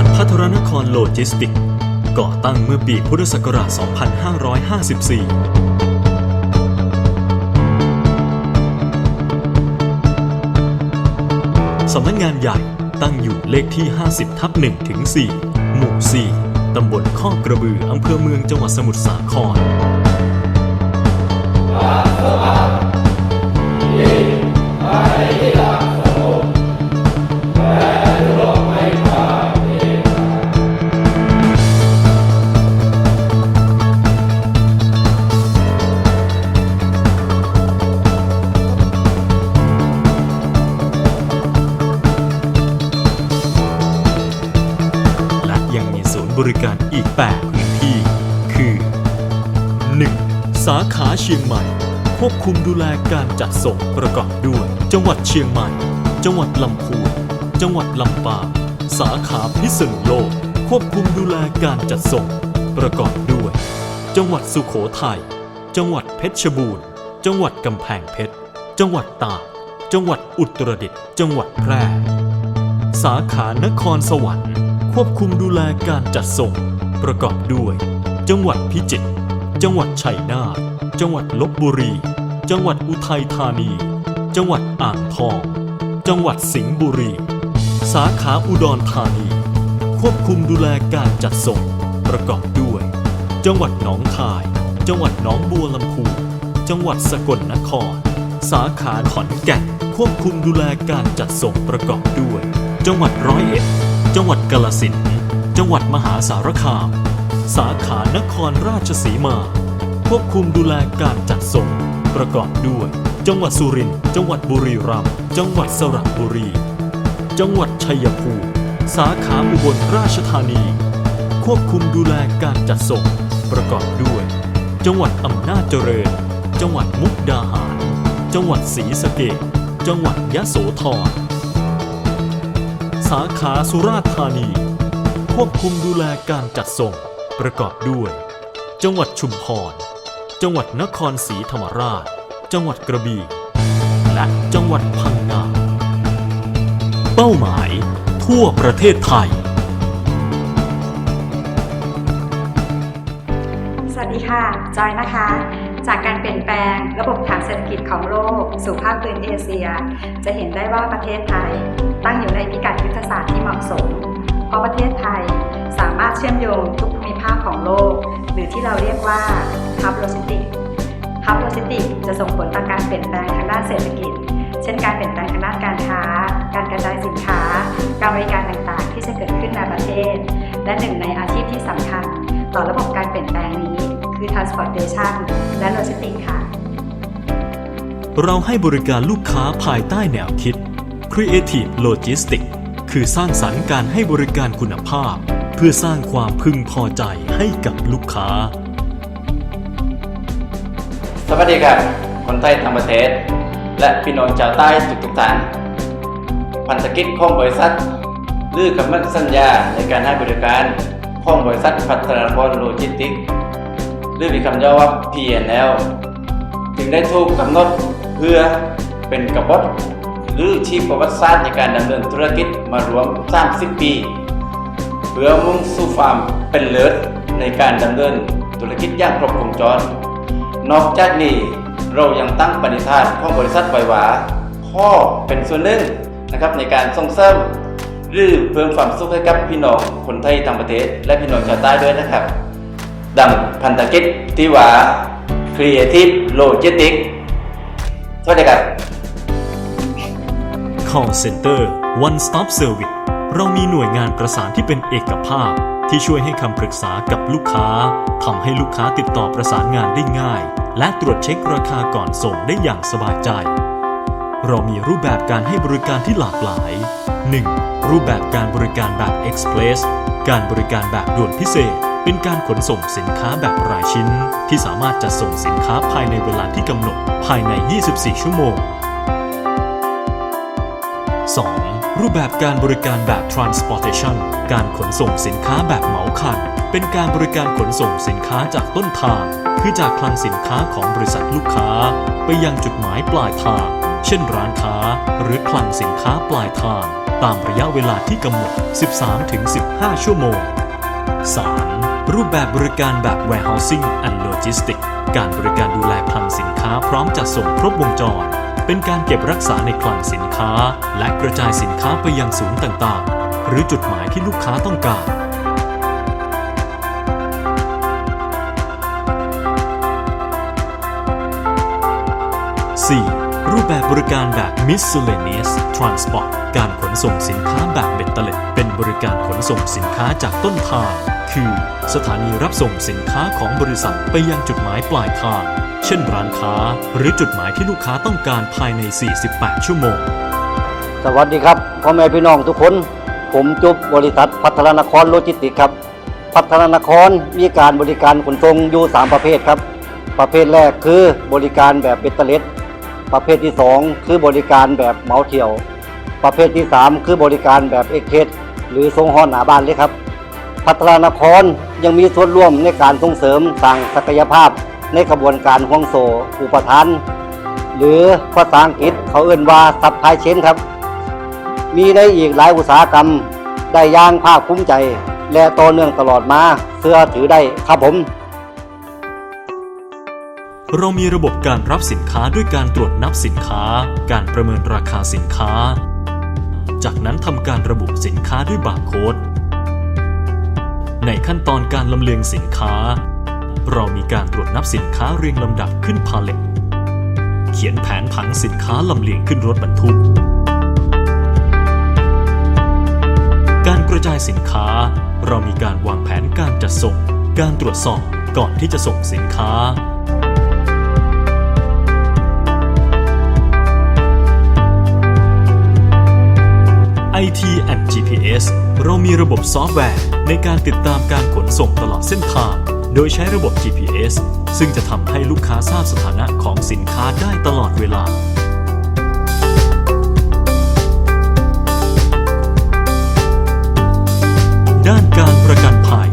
ษัทพัทรนครโลจิสติก ก่อตั้งเมื่อปีพุทธศักราช 2554สำนักงานใหญ่ตั้งอยู่เลขที่ 50 ทับ1ถึง 4 หมู่ 4 ตำบลข้อกระบือ อำเภอเมืองจังหวัดสมุทรสาคร ชียงใหม่ ควบคุมดูแลการจัดส่งประกอบด้วย จังหวัดเชียงใหม่ จังหวัดลำพูน จังหวัดลำปาง สาขาพิษณุโลก ควบคุมดูแลการจัดส่ง ประกอบด้วย จังหวัดสุโขทัย จังหวัดเพชรบูรณ์ จังหวัดกำแพงเพชร จังหวัดตาก จังหวัดอุตรดิตถ์ จังหวัดแพร่ สาขานครสวรรค์ ควบคุมดูแลการจัดส่ง ประกอบด้วย จังหวัดพิจิตร จังหวัดชัยนาท จังหวัดลบบุรี จังหวัดอุทัยธานี จังหวัดอ่างทอง จังหวัดสิงห์บุรี สาขาอุดรธานี ควบคุมดูแลการจัดส่ง ประกอบด้วย จังหวัดหนองคาย จังหวัดหนองบัวลำพู จังหวัดสกลนคร สาขาขอนแก่น ควบคุมดูแลการจัดส่งประกอบด้วย จังหวัดร้อยเอ็ด จังหวัดกาลสินจังหวัดมหาสารคาม สาขานครราชสีมา ควบคุมดูแลการจัดส่ง ประกอบด้วย จังหวัดสุรินทร์จังหวัดบุรีรัมย์จังหวัดสระบุรี จังหวัดชัยภูมิสาขาอุบลราชธานี ควบคุมดูแลการจัดส่ง ประกอบด้วย จังหวัดอำนาจเจริญ จังหวัดมุกดาหาร จังหวัดศรีสะเกษจังหวัดยะโสธรสาขาสุราษฎร์ธานี ควบคุมดูแลการจัดส่ง ประกอบด้วย จังหวัดชุมพร จังหวัดนครศรีธรรมราช จังหวัดกระบี่ และจังหวัดพังงา เป้าหมาย ทั่วประเทศไทย สวัสดีค่ะ จอยนะคะ จากการเปลี่ยนแปลงระบบฐานเศรษฐกิจของโลก สู่ภาคพื้นเอเชีย จะเห็นได้ว่าประเทศไทย ตั้งอยู่ในพิกัดยุทธศาสตร์ที่เหมาะสม เพราะประเทศไทยสามารถเชื่อมโยงทุก ภาคของโลก หรือที่เราเรียกว่าฮับโลจิสติกฮับโลจิสติกจะส่งผลต่อการเปลี่ยนแปลงทางด้านเศรษฐกิจ เช่นการเปลี่ยนแปลงทางด้านการค้า การกระจายสินค้า การบริการต่างๆ ที่จะเกิดขึ้นในประเทศ และหนึ่งในอาชีพที่สำคัญ ต่อระบบการเปลี่ยนแปลงนี้ คือ transportation และ logistics ค่ะ เราให้บริการลูกค้าภายใต้แนวคิด Creative Logistics คือสร้างสรรค์การให้บริการคุณภาพ พื่อสร้างความพึงพอใจให้กับลูกค้า สวัสดีครับ คนไทยทั้งประเทศ และพี่น้องชาวใต้ทุกทุกท่านพันธกิจของบริษัทหรือคำมั่นสัญญาในการให้บริการของบริษัทพัฒนานครโลจิสติกส์หรือมีคำย่อว่า PNL จึงได้ถูกกำหนดเพื่อเป็นกบฏหรือชีพประวัติศาสตร์ในการดำเนินธุรกิจมารวม 30 ปี พื่อมุ่งสู่ความเป็นเลิศในการดำเนินธุรกิจอย่างครบวงจร นอกจากนี้เรายังตั้งปณิธานของบริษัทไววาพ่อเป็นส่วนหนึ่งนะครับในการส่งเสริมหรือเพิ่มความสุขให้กับพี่น้องคนไทยทั้งประเทศ และพี่น้องชาวใต้ด้วยนะครับ ดังพันธกิจที่ว่า Creative Logistics สวัสดีครับ Call Center One Stop Service เรามีหน่วยงานประสานที่เป็นเอกภาพ ที่ช่วยให้คำปรึกษากับลูกค้าทำให้ลูกค้าติดต่อประสานงานได้ง่าย และตรวจเช็คราคาก่อนส่งได้อย่างสบายใจ เรามีรูปแบบการให้บริการที่หลากหลาย 1. รูปแบบการบริการแบบ Express การบริการแบบด่วนพิเศษ เป็นการขนส่งสินค้าแบบรายชิ้น ที่สามารถจัดส่งสินค้าภายในเวลาที่กำหนดภายใน 24 ชั่วโมง 2. รูปแบบการบริการแบบ transportation การขนส่งสินค้าแบบเหมาคัน เป็นการบริการขนส่งสินค้าจากต้นทาง คือจากคลังสินค้าของบริษัทลูกค้า ไปยังจุดหมายปลายทาง เช่นร้านค้า หรือคลังสินค้าปลายทาง ตามระยะเวลาที่กำหนด 13-15 ชั่วโมง 3. รูปแบบบริการแบบ warehousing and logistics การบริการดูแลคลังสินค้าพร้อมจัดส่งครบวงจร เป็นการเก็บรักษาในคลังสินค้า และกระจายสินค้าไปยังศูนย์ต่างๆ หรือจุดหมายที่ลูกค้าต้องการ 4. รูปแบบบริการแบบ miscellaneous transport การขนส่งสินค้าแบบเบ็ดเตล็ด เป็นบริการขนส่งสินค้าจากต้นทาง คือ สถานีรับส่งสินค้าของบริษัทไปยังจุดหมายปลายทาง เช่นร้านค้า หรือจุดหมายที่ลูกค้าต้องการภายใน 48 ชั่วโมง สวัสดีครับพ่อแม่พี่น้องทุกคน ผมจุบบริษัทพัฒนานครโลจิสติกส์ครับ พัฒนานครมีการบริการขนส่งอยู่ 3 ประเภทครับ ประเภทแรกคือบริการแบบเบตเตเลสประเภทที่ 2 คือบริการแบบเหมาเที่ยว ประเภทที่ 3 คือบริการแบบเอ็กเพสหรือส่งห้อหนาบ้านเลยครับ พัฒนานครยังมีส่วนร่วมในการส่งเสริมสร้างศักยภาพในกระบวนการห่วงโซ่อุปทาน หรือภาษาอังกฤษเขาเอ่นว่าซับไพเชนครับ มีได้อีกหลายอุตสาหกรรม ได้ย่างภาคภูมิใจ และต่อเนื่องตลอดมาเสื้อถือได้ครับผม เรามีระบบการรับสินค้าด้วยการตรวจนับสินค้า การประเมินราคาสินค้า จากนั้นทำการระบุสินค้าด้วยบาร์โค้ด ในขั้นตอนการลำเลียงสินค้า เรามีการตรวจนับสินค้าเรียงลำดับขึ้นพาเลตเขียนแผนผังสินค้าลำเลียงขึ้นรถบรรทุก การกระจายสินค้า เรามีการวางแผนการจัดส่ง การตรวจสอบก่อนที่จะส่งสินค้า IT and GPS เรามีระบบซอฟต์แวร์ในการติดตามการขนส่งตลอดเส้นทาง โดยใช้ระบบ GPS ซึ่งจะทำให้ลูกค้าทราบสถานะของสินค้าได้ตลอดเวลา ด้านการประกันภัย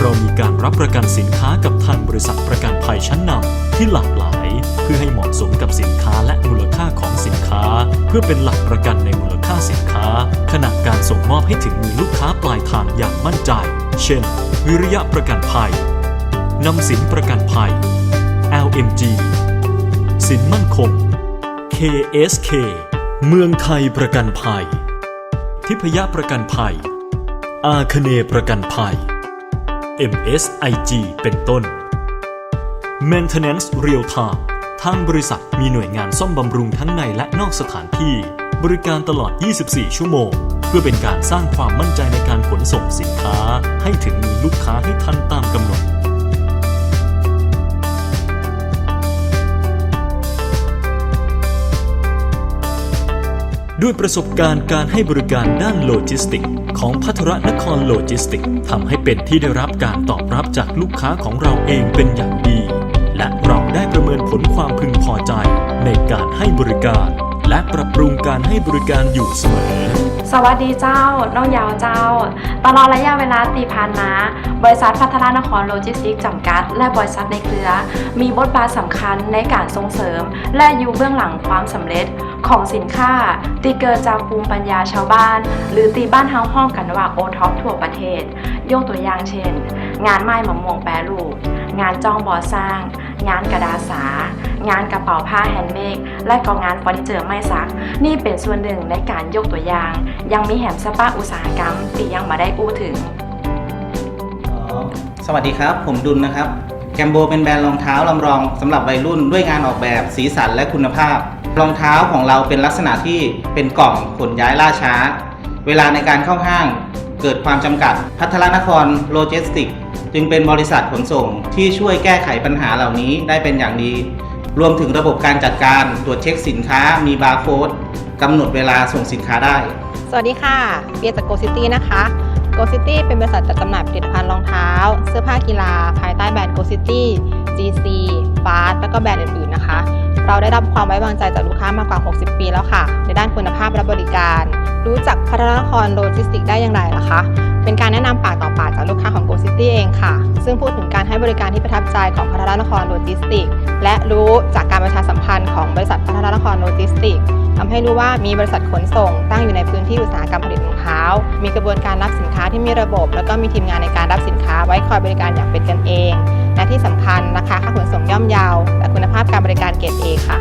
เรามีการรับประกันสินค้ากับทางบริษัทประกันภัยชั้นนำที่หลากหลาย พื่อให้เหมาะสมกับสินค้าและมูลค่าของสินค้า เพื่อเป็นหลักประกันในมูลค่าสินค้า ขณะการส่งมอบให้ถึงมือลูกค้าปลายทางอย่างมั่นใจ เช่น วิริยะประกันภัยนำสินประกันภัย LMG สินมั่นคง KSK เมืองไทยประกันภัย ทิพยประกันภัย อาคเนประกันภัย MSIG เป็นต้น Maintenance Real Time ทางบริษัทมีหน่วยงานซ่อมบำรุงทั้งในและนอกสถานที่ บริการตลอด 24 ชั่วโมง เพื่อเป็นการสร้างความมั่นใจในการขนส่งสินค้า ให้ถึงมือลูกค้าให้ทันตามกำหนด ด้วยประสบการณ์การให้บริการด้านโลจิสติกส์ของพัทรนครโลจิสติกส์ทำให้เป็นที่ได้รับการตอบรับจากลูกค้าของเราเองเป็นอย่าง การให้บริการ และปรับปรุงการให้บริการอยู่เสมอ สวัสดีเจ้า น้องยาวเจ้า ตลอดระยะเวลาตีผ่านมา บริษัทพัฒนานครโลจิสติกส์จำกัด และบริษัทในเครือ มีบทบาทสำคัญในการส่งเสริม และอยู่เบื้องหลังความสำเร็จของสินค้าที่เกิดจากภูมิปัญญาชาวบ้าน หรือตีบ้านเฮาห้องกันว่าโอท็อปทั่วประเทศ ยกตัวอย่างเช่น งานไม้มะม่วงแปรรูป งานจ้องบอสร้าง งานกระดาษสา งานกระเป๋าผ้าแฮนด์เมดและก็งานเฟอร์นิเจอร์ไม้สัก นี่เป็นส่วนหนึ่งในการยกตัวอย่าง ยังมีแหมสปาอุตสาหกรรมที่ยังมาได้อู้ถึง สวัสดีครับ ผมดุลนะครับแกมโบเป็นแบรนด์รองเท้าลำรองสำหรับวัยรุ่นด้วยงานออกแบบสีสันและคุณภาพ รองเท้าของเราเป็นลักษณะที่เป็นกล่องขนย้ายล่าช้า เวลาในการเข้าห้างเกิดความจำกัด พัทรนครโลจิสติก จึงเป็นบริษัทขนส่งที่ช่วยแก้ไขปัญหาเหล่านี้ได้เป็นอย่างดี รวมถึงระบบการจัดการตรวจเช็คสินค้ามีบาร์โค้ดกำหนดเวลาส่งสินค้าได้ สวัสดีค่ะเบียร์จากโกซิตี้นะคะโกซิตี้เป็นบริษัทจัดจำหน่ายผลิตภัณฑ์รองเท้า เสื้อผ้ากีฬา ภายใต้แบรนด์โกซิตี้ GC Fast แล้วก็แบรนด์อื่นๆนะคะ เราได้รับความไว้วางใจจากลูกค้ามากกว่า 60 ปีแล้วค่ะ ในด้านคุณภาพและบริการ รู้จักพัฒนานครโลจิสติกได้อย่างไรล่ะคะ เป็นการแนะนำปากต่อปากจากลูกค้าของ Go City เองค่ะ ซึ่งพูดถึงการให้บริการที่ประทับใจของพัฒนานครโลจิสติก และรู้จากการประชาสัมพันธ์ของบริษัทพัฒนานครโลจิสติกทำให้รู้ว่ามีบริษัทขนส่ง ตั้งอยู่ในพื้นที่อุตสาหกรรมผลิตรองเท้า มีกระบวนการรับสินค้าที่มีระบบ แล้วก็มีทีมงานในการรับสินค้าไว้คอยบริการอย่างเป็นกันเอง และที่สำคัญราคาค่าขนส่งย่อมเยาวและคุณภาพการบริการเกรดเอค่ะ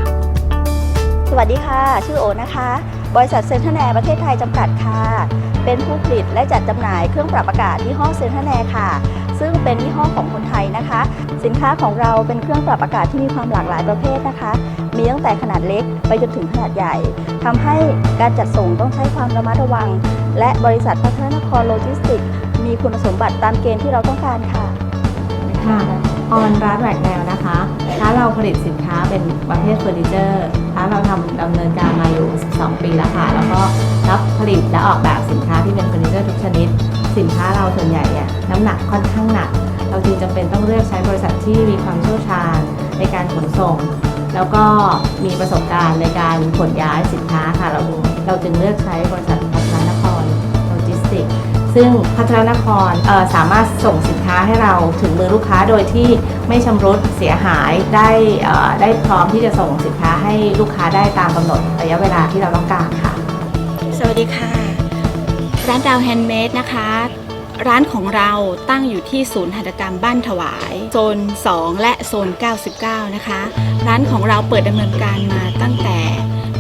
สวัสดีค่ะ ชื่อโอนะคะ บริษัทเซนทรัแนร์ประเทศไทยจำกัดค่ะ เป็นผู้ผลิตและจัดจำหน่ายเครื่องปรับอากาศยี่ห้อเซนทรัแนร์ค่ะ ซึ่งเป็นยี่ห้อของคนไทยนะคะ สินค้าของเราเป็นเครื่องปรับอากาศที่มีความหลากหลายประเภทนะคะ มีตั้งแต่ขนาดเล็กไปจนถึงขนาดใหญ่ทำให้การจัดส่งต้องใช้ความระมัดระวัง และบริษัทพัฒนครโลจิสติกส์มีคุณสมบัติตามเกณฑ์ที่เราต้องการค่ะค่ะ ออนร้านแหวกแนวนะคะร้านเราผลิตสินค้าเป็นประเภทเฟอร์นิเจอร์ร้านเราทำดำเนินการมาอยู่ 12 ปีแล้วค่ะ แล้วก็รับผลิตและออกแบบสินค้าที่เป็นเฟอร์นิเจอร์ทุกชนิด สินค้าเราส่วนใหญ่เนี่ยน้ำหนักค่อนข้างหนัก เราจึงจำเป็นต้องเลือกใช้บริษัทที่มีความเชี่ยวชาญในการขนส่ง แล้วก็มีประสบการณ์ในการขนย้ายสินค้าค่ะ เราเราจึงเลือกใช้บริษัทพัฒนา ซึ่งพัฒนานครสามารถส่งสินค้าให้เราถึงมือลูกค้าโดยที่ไม่ชำรุดเสียหายได้ได้พร้อมที่จะส่งสินค้าให้ลูกค้าได้ตามกำหนดระยะเวลาที่เราต้องการค่ะ สวัสดีค่ะ ร้านดาวแฮนด์เมดนะคะร้านของเราตั้งอยู่ที่ศูนย์หัตถกรรมบ้านถวาย โซน 2 และโซน 99 นะคะ ร้านของเราเปิดดำเนินการมาตั้งแต่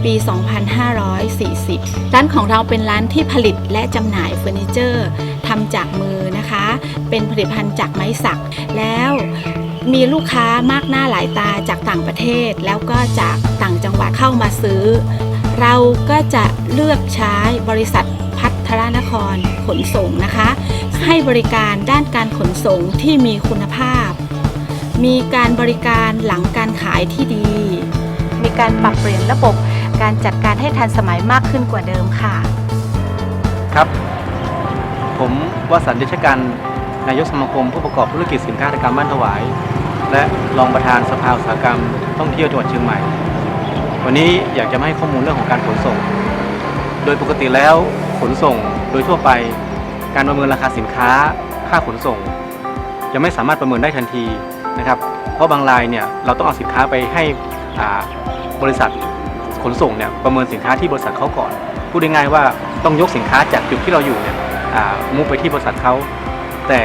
ปี 2540 ร้านของเราเป็นร้านที่ผลิตและจำหน่ายเฟอร์นิเจอร์ทำจากมือนะคะ เป็นผลิตภัณฑ์จากไม้สัก แล้วมีลูกค้ามากหน้าหลายตาจากต่างประเทศ แล้วก็จากต่างจังหวัดเข้ามาซื้อ เราก็จะเลือกใช้บริษัทพัฒนานครขนส่งนะคะ ให้บริการด้านการขนส่งที่มีคุณภาพ มีการบริการหลังการขายที่ดี มีการปรับเปลี่ยนระบบ การจัดการให้ทันสมัยมากขึ้นกว่าเดิมค่ะ ครับ ผมวสันต์ดชกันนายกสมาคมผู้ประกอบธุรกิจสินค้าหัตกรรมบ้านถวาย และรองประธานสภาอุตสาหกรรมท่องเที่ยวจังหวัดเชียงใหม่ วันนี้อยากจะมาให้ข้อมูลเรื่องของการขนส่ง โดยปกติแล้วขนส่งโดยทั่วไป การประเมินราคาสินค้า ค่าขนส่ง จะไม่สามารถประเมินได้ทันทีนะครับ เพราะบางรายเนี่ยเราต้องเอาสินค้าไปให้บริษัท ขนส่งเนี่ยประเมินสินค้าที่บริษัทเขาก่อนพูดง่ายๆว่าต้องยกสินค้าจากจุดที่เราอยู่เนี่ยมุ่งไปที่บริษัทเขาแต่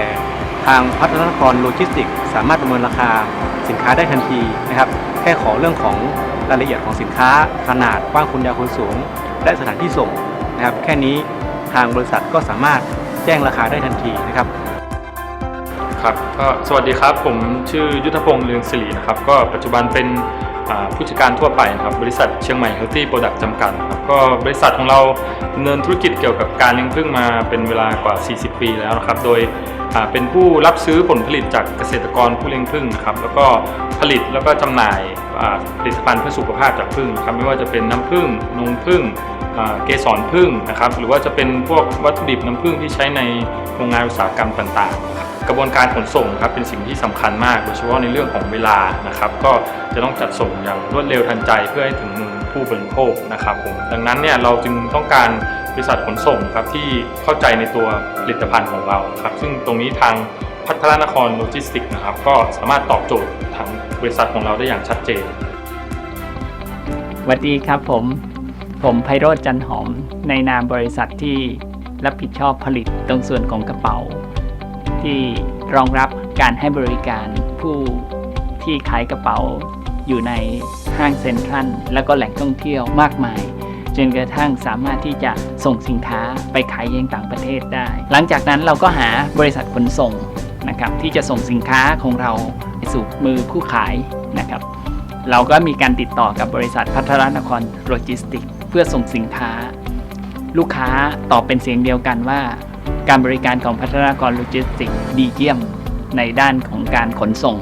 ทางพัฒนานครโลจิสติกส์สามารถประเมินราคาสินค้าได้ทันทีนะครับ แค่ขอเรื่องของรายละเอียดของสินค้า ขนาดกว้างคุณยาวคุณสูง และสถานที่ส่งนะครับ แค่นี้ทางบริษัทก็สามารถแจ้งราคาได้ทันทีนะครับครับก็สวัสดีครับผมชื่อยุทธพงศ์เรืองศิรินะครับ ก็ปัจจุบันเป็น ผู้จัดการทั่วไปนะครับบริษัทเชียงใหม่ Healthy Product จำกัดครับก็บริษัทของเราดำเนินธุรกิจเกี่ยวกับการเลี้ยงผึ้งมาเป็นเวลากว่า 40 ปีแล้วนะครับ โดยเป็นผู้รับซื้อผลผลิตจากเกษตรกรผู้เลี้ยงผึ้งนะครับแล้วก็ผลิตแล้วก็จำหน่ายผลิตภัณฑ์เพื่อสุขภาพจากผึ้งนะครับไม่ว่าจะเป็นน้ำผึ้งนมผึ้งเกสรผึ้งนะครับหรือว่าจะเป็นพวกวัตถุดิบน้ำผึ้งที่ใช้ในโรงงานอุตสาหกรรมต่างๆ กระบวนการขนส่งครับเป็นสิ่งที่สำคัญมากโดยเฉพาะในเรื่องของเวลานะครับก็จะต้องจัดส่งอย่างรวดเร็วทันใจเพื่อให้ถึงมือผู้บริโภคนะครับผมดังนั้นเนี่ยเราจึงต้องการบริษัทขนส่งครับที่เข้าใจในตัวผลิตภัณฑ์ของเราครับซึ่งตรงนี้ทางพัฒนานครโลจิสติกส์นะครับก็สามารถตอบโจทย์ทางบริษัทของเราได้อย่างชัดเจนสวัสดีครับผม ผมไพโรธจันหอม ในนามบริษัทที่รับผิดชอบผลิตตรงส่วนของกระเป๋า ที่รองรับการให้บริการผู้ที่ขายกระเป๋าอยู่ในห้างเซ็นทรัลและก็แหล่งท่องเที่ยวมากมายจนกระทั่งสามารถที่จะส่งสินค้าไปขายยังต่างประเทศได้ หลังจากนั้นเราก็หาบริษัทขนส่งนะครับที่จะส่งสินค้าของเราไปสู่มือผู้ขายนะครับเราก็มีการติดต่อกับบริษัทพัฒนนครโลจิสติก เพื่อส่งสินค้า ลูกค้าตอบเป็นเสียงเดียวกันว่า การบริการของพัฒนานครโลจิสติกดีเยี่ยมในด้านของการขนส่ง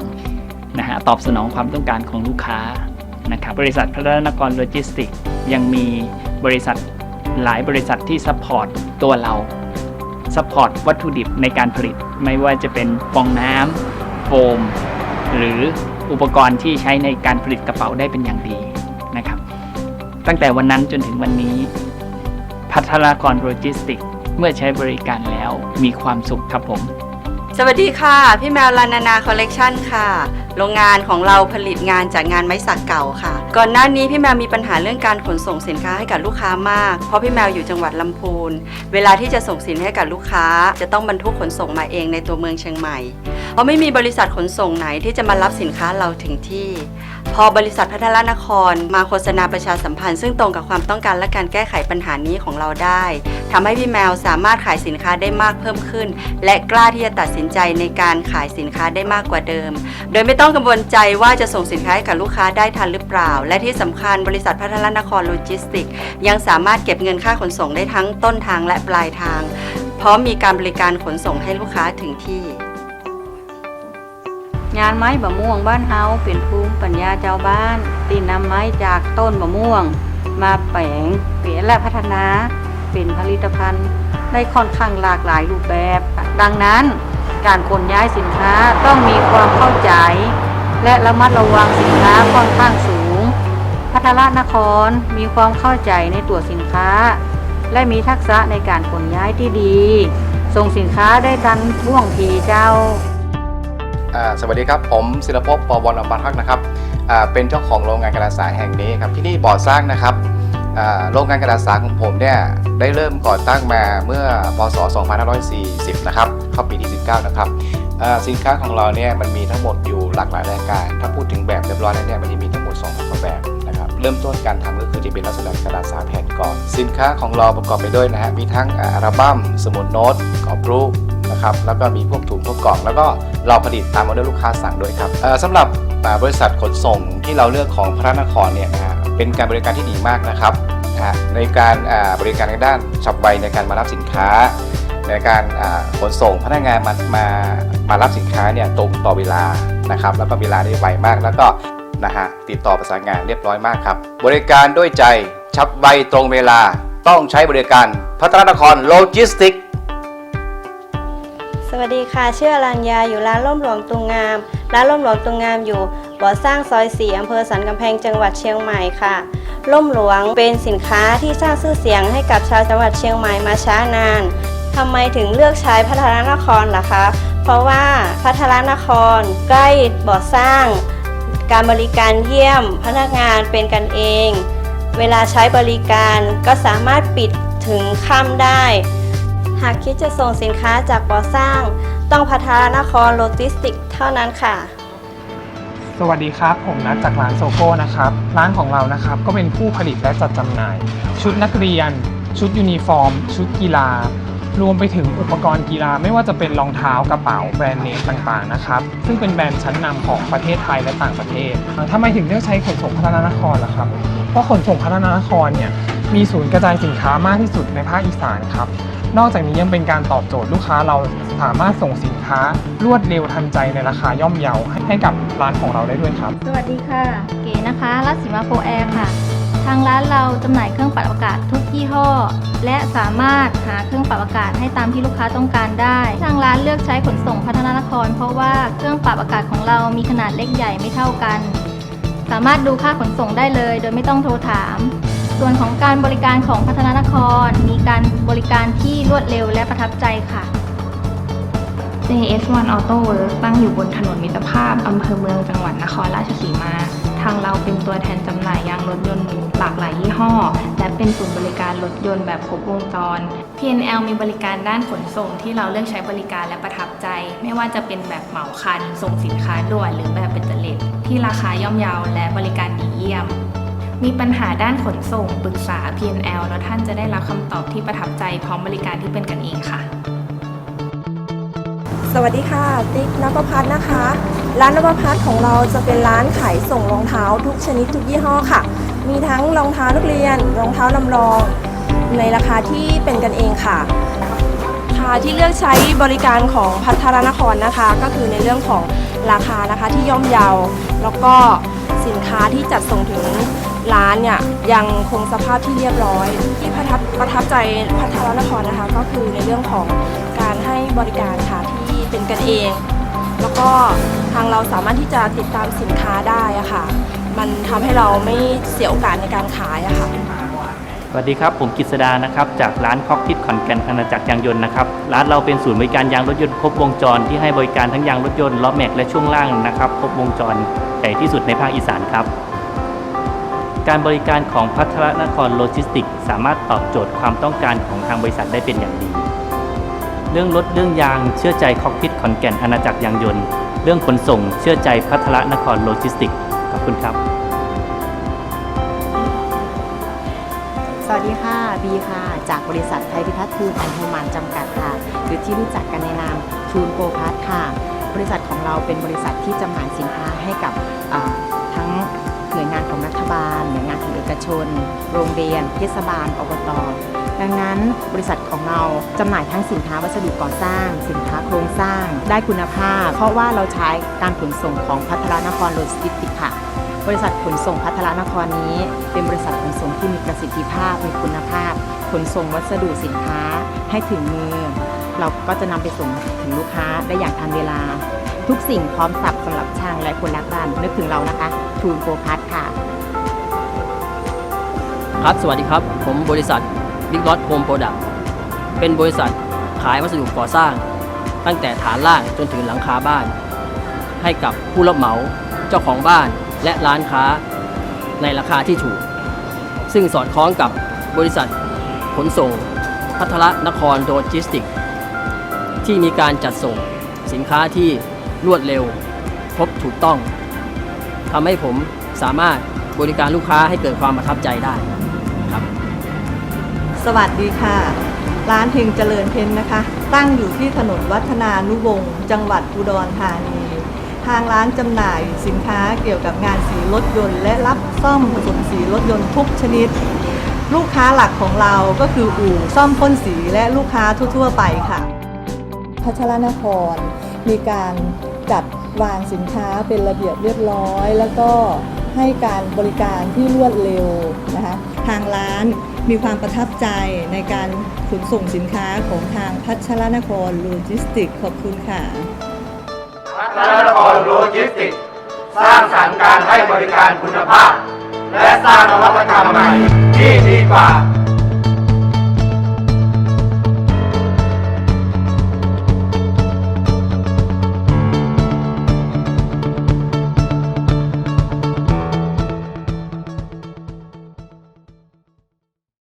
นะฮะตอบสนองความต้องการของลูกค้านะครับบริษัทพัฒนานครโลจิสติกยังมีบริษัทหลายบริษัทที่ซัพพอร์ตตัวเราซัพพอร์ตวัตถุดิบในการผลิต ไม่ว่าจะเป็นฟองน้ำโฟม หรืออุปกรณ์ที่ใช้ในการผลิตกระเป๋าได้เป็นอย่างดีนะครับ ตั้งแต่วันนั้นจนถึงวันนี้ พัฒนากรโลจิสติก เมื่อใช้บริการแล้วมีความสุขครับผม สวัสดีค่ะ พี่แมวลานานาคอลเลกชันค่ะ โรงงานของเราผลิตงานจากงานไม้สักเก่าค่ะ ก่อนหน้านี้พี่แมวมีปัญหาเรื่องการขนส่งสินค้าให้กับลูกค้ามาก เพราะพี่แมวอยู่จังหวัดลำพูน เวลาที่จะส่งสินให้กับลูกค้า จะต้องบรรทุกขนส่งมาเองในตัวเมืองเชียงใหม่ เพราะไม่มีบริษัทขนส่งไหนที่จะมารับสินค้าเราถึงที่ พอบริษัทพัฒนานคร มาโฆษณาประชาสัมพันธ์ซึ่งตรงกับความต้องการและการแก้ไขปัญหานี้ของเราได้ทำให้พี่แมวสามารถขายสินค้าได้มากเพิ่มขึ้น และกล้าที่จะตัดสินใจในการขายสินค้าได้มากกว่าเดิม โดยไม่ต้องกังวลใจว่าจะส่งสินค้าให้กับลูกค้าได้ทันหรือเปล่า และที่สำคัญบริษัทพัฒนานครโลจิสติก ยังสามารถเก็บเงินค่าขนส่งได้ทั้งต้นทางและปลายทางพร้อมมีการบริการขนส่งให้ลูกค้าถึงที่ งานไม้บะม่วงบ้านเฮาเป็นภูมิปัญญาเจ้าบ้านตีนำไม้จากต้นบะม่วง มาแปลงเปลี่ยนและพัฒนา เป็นผลิตภัณฑ์ได้ค่อนข้างหลากหลายรูปแบบ ดังนั้นการขนย้ายสินค้าต้องมีความเข้าใจ และระมัดระวังสินค้าค่อนข้างสูง พัทรนครมีความเข้าใจในตัวสินค้า และมีทักษะในการขนย้ายที่ดี ส่งสินค้าได้ทันท่วงทีเจ้าอ่า สวัสดีครับ ผมศิลปภปวรอมพักนะครับเป็นเจ้าของโรงงานกระดาษสาแห่งนี้ครับที่นี่บ่อสร้างนะครับโรงงานกระดาษสาของผมเนี่ยได้เริ่มก่อตั้งมาเมื่อพศ 2540 นะครับเข้าปีที่ 19 นะครับสินค้าของเราเนี่ยมันมีทั้งหมดอยู่หลากหลายรายการ ถ้าพูดถึงแบบเรียบร้อยแล้วเนี่ยมันจะมีทั้งหมด2กว่าแบบนะครับเริ่มต้นการทำก็คือจะเป็นลักษณะกระดาษสาแผ่นก่อน สินค้าของเราประกอบไปด้วยนะฮะมีทั้งอัลบั้มสมุดโน้ตกรอบรูป นะครับแล้วก็มีพวกถุงพวกกล่องแล้วก็เราผลิตตามออเดอร์ลูกค้าสั่งด้วยครับสำหรับบริษัทขนส่งที่เราเลือกของพระนครเนี่ยนะฮะเป็นการบริการที่ดีมากนะครับในการบริการในด้านฉับไวในการมารับสินค้า ในการขนส่งพนักงานมามามารับสินค้าเนี่ยตรงต่อเวลานะครับแล้วก็เวลาได้ไวมากแล้วก็นะฮะติดต่อประสานงานเรียบร้อยมากครับ บริการด้วยใจฉับไวตรงเวลาต้องใช้บริการพัฒนครโลจิสติกส วัสดีค่ะชื่ออรัญญาอยู่ร้านร่มหลวงตุงงาม ร้านร่มหลวงตุงงามอยู่บ่อสร้างซอยสี่อำเภอสันกำแพงจังหวัดเชียงใหม่ค่ะร่มหลวงเป็นสินค้าที่สร้างชื่อเสียงให้กับชาวจังหวัดเชียงใหม่มาช้านานทำไมถึงเลือกใช้พัทรนครล่ะคะ เพราะว่าพัทรนครใกล้บ่อสร้าง การบริการเยี่ยม พนักงานเป็นกันเอง เวลาใช้บริการก็สามารถปิดถึงค่ำได้ หากคิดจะส่งสินค้าจากบ่อสร้าง ต้องพัฒนานครโลจิสติกเท่านั้นค่ะ สวัสดีครับ ผมนัทจากร้านโซโก้นะครับ ร้านของเรานะครับก็เป็นผู้ผลิตและจัดจำหน่าย ชุดนักเรียน ชุดยูนิฟอร์ม ชุดกีฬา รวมไปถึงอุปกรณ์กีฬาไม่ว่าจะเป็นรองเท้ากระเป๋าแบรนด์เนมต่างๆนะครับซึ่งเป็นแบรนด์ชั้นนำของประเทศไทยและต่างประเทศทำไมถึงเลือกใช้ขนส่งพัฒนานครล่ะครับ เพราะขนส่งพัฒนานครเนี่ยมีศูนย์กระจายสินค้ามากที่สุดในภาคอีสานครับ นอกจากนี้ยังเป็นการตอบโจทย์ลูกค้าเราสามารถส่งสินค้ารวดเร็วทันใจในราคาย่อมเยาให้ให้กับร้านของเราได้ด้วยครับ สวัสดีค่ะ เก๋นะคะรัศมีมาโปรแอร์ค่ะ ทางร้านเราจำหน่ายเครื่องปรับอากาศทุกยี่ห้อ และสามารถหาเครื่องปรับอากาศให้ตามที่ลูกค้าต้องการได้ ทางร้านเลือกใช้ขนส่งพัฒนานคร เพราะว่าเครื่องปรับอากาศของเรามีขนาดเล็กใหญ่ไม่เท่ากัน สามารถดูค่าขนส่งได้เลย โดยไม่ต้องโทรถาม ส่วนของการบริการของพัฒนานคร มีการบริการที่รวดเร็วและประทับใจค่ะ JS1 Auto Works ตั้งอยู่บนถนนมิตรภาพ อำเภอเมืองจังหวัดนครราชสีมา ทางเราเป็นตัวแทนจำหน่ายยางรถยนต์หลากหลายยี่ห้อ และเป็นศูนย์บริการรถยนต์แบบครบวงจร PNL มีบริการด้านขนส่งที่เราเลือกใช้บริการและประทับใจ ไม่ว่าจะเป็นแบบเหมาคัน ส่งสินค้าด่วนหรือแบบเป็นเตล็ดที่ราคาย่อมเยาและบริการดีเยี่ยม มีปัญหาด้านขนส่งปรึกษา PNL แล้วท่านจะได้รับคำตอบที่ประทับใจพร้อมบริการที่เป็นกันเองค่ะ สวัสดีค่ะ ติ๊กนภพัฒน์นะคะ ร้านนภพัฒน์ของเราจะเป็นร้านขายส่งรองเท้าทุกชนิดทุกยี่ห้อค่ะ มีทั้งรองเท้านักเรียน รองเท้าลำลอง ในราคาที่เป็นกันเองค่ะ ค่ะที่เลือกใช้บริการของพัฒรนครนะคะ ก็คือในเรื่องของราคานะคะที่ย่อมเยา แล้วก็สินค้าที่จัดส่งถึง ร้านเนี่ยยังคงสภาพที่เรียบร้อย ที่ประทับประทับใจพัฒรนครนะคะ ก็คือในเรื่องของการให้บริการค่ะที่เป็นกันเอง แล้วก็ทางเราสามารถที่จะติดตามสินค้าได้อะค่ะ มันทำให้เราไม่เสียโอกาสในการขายอะค่ะสวัสดีครับ ผมกฤษดานะครับ จากร้านคอกพิทขอนแก่นอาณาจักรยางยนต์นะครับ ร้านเราเป็นศูนย์บริการยางรถยนต์ครบวงจรที่ให้บริการทั้งยางรถยนต์ล้อแม็กและช่วงล่างนะครับ ครบวงจรใหญ่ที่สุดในภาคอีสานครับ การบริการของพัทรนครโลจิสติกส์สามารถตอบโจทย์ความต้องการของทางบริษัทได้เป็นอย่างดี เรื่องรถเรื่องยางเชื่อใจคอกพิทขอนแก่นอาณาจักรยางยนต์ เรื่องขนส่งเชื่อใจพัทรนครโลจิสติกส์ขอบคุณครับ สวัสดีค่ะบีค่ะ จากบริษัทไทยพิพัฒน์ทูนแอนโฮมันจำกัดค่ะ หรือที่รู้จักกันในนามทูนโปรพัทค่ะ บริษัทของเราเป็นบริษัทที่จำหน่ายสินค้าให้กับ อกชน โรงเรียน เทศบาล อบต ดังนั้นบริษัทของเราจำหน่ายทั้งสินค้าวัสดุก่อสร้าง สินค้าโครงสร้าง ได้คุณภาพ เพราะว่าเราใช้การขนส่งของพัทรนครโลจิสติกส์ค่ะ บริษัทขนส่งพัทรนครนี้ เป็นบริษัทขนส่งที่มีประสิทธิภาพมีคุณภาพ ขนส่งวัสดุสินค้าให้ถึงมือ เราก็จะนำไปส่งถึงลูกค้าได้อย่างทันเวลาทุกสิ่งพร้อมสับสำหรับช่างและคนรักบ้านนึกถึงเรานะคะทูนโฟพัทค่ะ ครับ สวัสดีครับ ผมบริษัท Big Dot Home Product เป็นบริษัทขายวัสดุก่อสร้าง ตั้งแต่ฐานล่างจนถึงหลังคาบ้าน ให้กับผู้รับเหมาเจ้าของบ้านและร้านค้าในราคาที่ถูก ซึ่งสอดคล้องกับบริษัทขนส่ง พัทรนครโลจิสติกส์ที่มีการจัดส่งสินค้าที่รวดเร็ว ครบถูกต้องทำให้ผมสามารถบริการลูกค้าให้เกิดความประทับใจได้ วัสดีค่ะ ร้านเฮงเจริญเพนนะคะ ตั้งอยู่ที่ถนนวัฒนานุวงศ์จังหวัดอุดรธานี ทางร้านจำหน่ายสินค้าเกี่ยวกับงานสีรถยนต์ และรับซ่อมผสมสีรถยนต์ทุกชนิด ลูกค้าหลักของเราก็คืออู่ซ่อมพ่นสีและลูกค้าทั่ว ๆ ไปค่ะพัชรนคร มีการจัดวางสินค้าเป็นระเบียบเรียบร้อย แล้วก็ให้การบริการที่รวดเร็วนะคะทางร้าน มีความประทับใจในการขนส่งสินค้าของทางพัชรนครโลจิสติกขอบคุณค่ะ พัฒนครโลจิสติกส์สร้างสรรค์การให้บริการคุณภาพ และสร้างนวัตกรรมใหม่ที่ดีกว่า